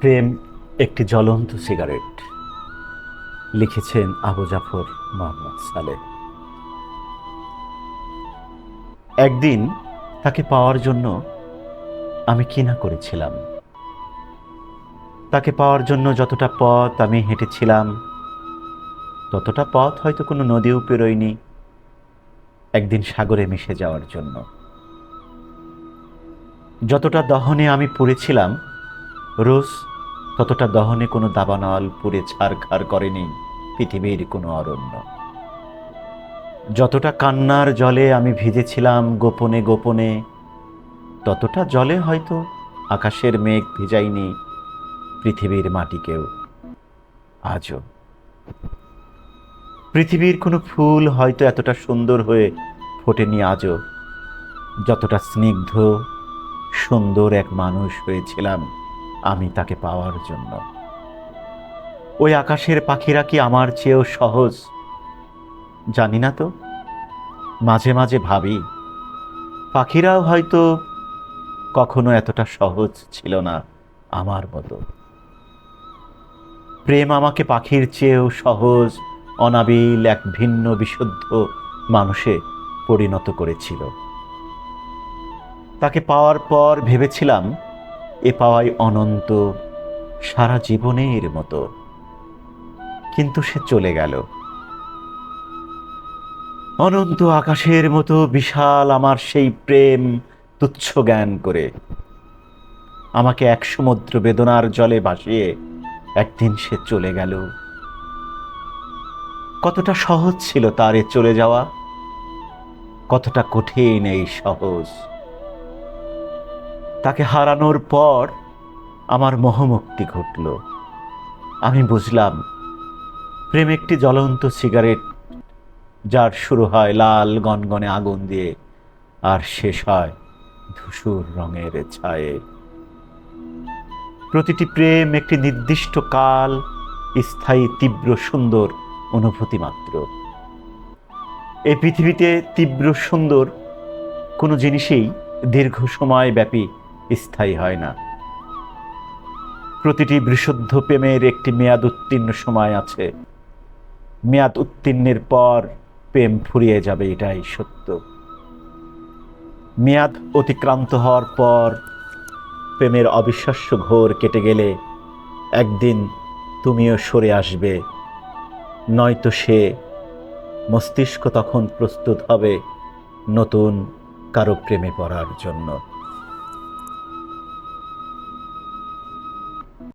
প্রেম একটি জ্বলন্ত সিগারেট। লিখেছেন আবু জাফর মোহাম্মদ সালে। একদিন তাকে পাওয়ার জন্য আমি কি না করেছিলাম। তাকে পাওয়ার জন্য যতটা পথ আমি হেঁটেছিলাম, ততটা পথ হয়তো কোনো নদীও পেরোয়নি একদিন সাগরে মিশে যাওয়ার জন্য। যতটা দহনে আমি পড়েছিলাম, রোজ ততটা দহনে কোনো দাবানল পুড়ে ছাড়খাড় করেনি পৃথিবীর কোনো অরণ্য। যতটা কান্নার জলে আমি ভিজেছিলাম গোপনে গোপনে, ততটা জলে হয়তো আকাশের মেঘ ভিজাইনি পৃথিবীর মাটিকেও। আজও। পৃথিবীর কোনো ফুল হয়তো এতটা সুন্দর হয়ে ফোটেনি আজও। যতটা স্নিগ্ধ, সুন্দর এক মানুষ হয়েছিলাম। আমি তাকে পাওয়ার জন্য। ওই আকাশের পাখিরা কি আমার চেয়েও সহজ? জানি না তো। মাঝে মাঝে ভাবি, পাখিরাও হয়তো কখনো এতটা সহজ ছিল না আমার মতো। প্রেম আমাকে পাখির চেয়েও সহজ, অনাবিল এক ভিন্ন বিশুদ্ধ মানুষে পরিণত করেছিল। তাকে পাওয়ার পর ভেবেছিলাম এ পাওয়াই অনন্ত সারা জীবনের মতো। কিন্তু সে চলে গেল। অনন্ত আকাশের মতো বিশাল আমার সেই প্রেম তুচ্ছ জ্ঞান করে। আমাকে এক সমুদ্র বেদনার জলে ভাসিয়ে একদিন সে চলে গেল। কতটা সহজ ছিল তার এ চলে যাওয়া। কতটা কঠিন এই সহজ। তাকে হারানোর পর আমার মোহমুক্তি ঘটল। আমি বুঝলাম, প্রেম একটি জ্বলন্ত সিগারেট, যার শুরু হয় লাল গনগনে আগুন দিয়ে, আর শেষ হয় ধূসর রঙের ছায়ে। প্রতিটি প্রেম একটি নির্দিষ্ট কাল, স্থায়ী, তীব্র, সুন্দর অনুভূতি মাত্র। এই পৃথিবীতে তীব্র, সুন্দর কোনো জিনিসেই দীর্ঘ সময় ব্যাপী স্থায়ী হয় না। প্রতিটি বিশুদ্ধ প্রেমের একটি মেয়াদ উত্তীর্ণ সময় আছে। মেয়াদ উত্তীর্ণের পর প্রেম ফুরিয়ে যাবে, এটাই সত্য। মেয়াদ অতিক্রান্ত হওয়ার পর প্রেমের অবিশ্বাস্য ঘোর কেটে গেলে একদিন তুমিও সরে আসবে। নয়তো সে মস্তিষ্ক তখন প্রস্তুত হবে নতুন কারও প্রেমে পড়ার জন্য।